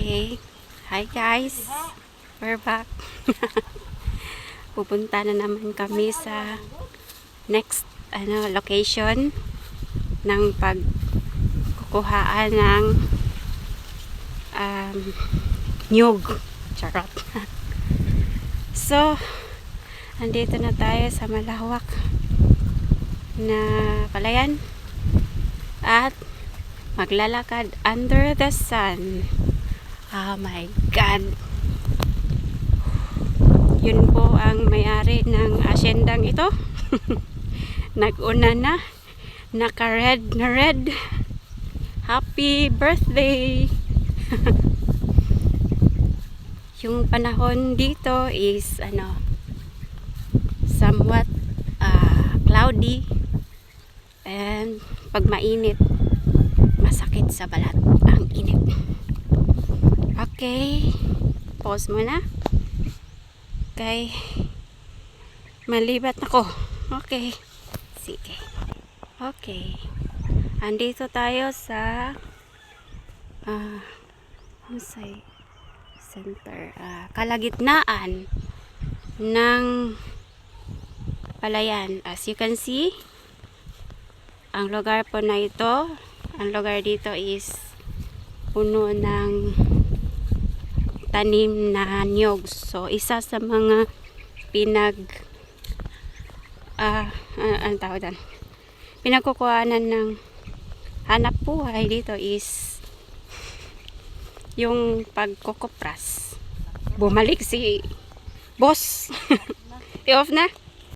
Okay. Hi guys. We're back. Pupunta na naman kami sa next ano location ng pagkukuhaan ng um, nyug. Charot. so, andito na tayo sa malawak na palayan at maglalakad under the sun. Oh my God! Yun po ang may-ari ng asyendang ito. Nag-una na. Naka-red na red. Happy birthday! Yung panahon dito is ano somewhat ah, cloudy and pag mainit masakit sa balat ang init. Okay. Pause muna. Okay. Malibat ako. Okay. Sige. Okay. Andito tayo sa ah ano say center ah, kalagitnaan ng palayan. As you can see, ang lugar po na ito, ang lugar dito is puno ng tanim na niyog. So, isa sa mga pinag ah, ah, ano tawag doon? Pinagkukuhanan ng hanap buhay dito is yung pagkukupras. Bumalik si boss. I-off na?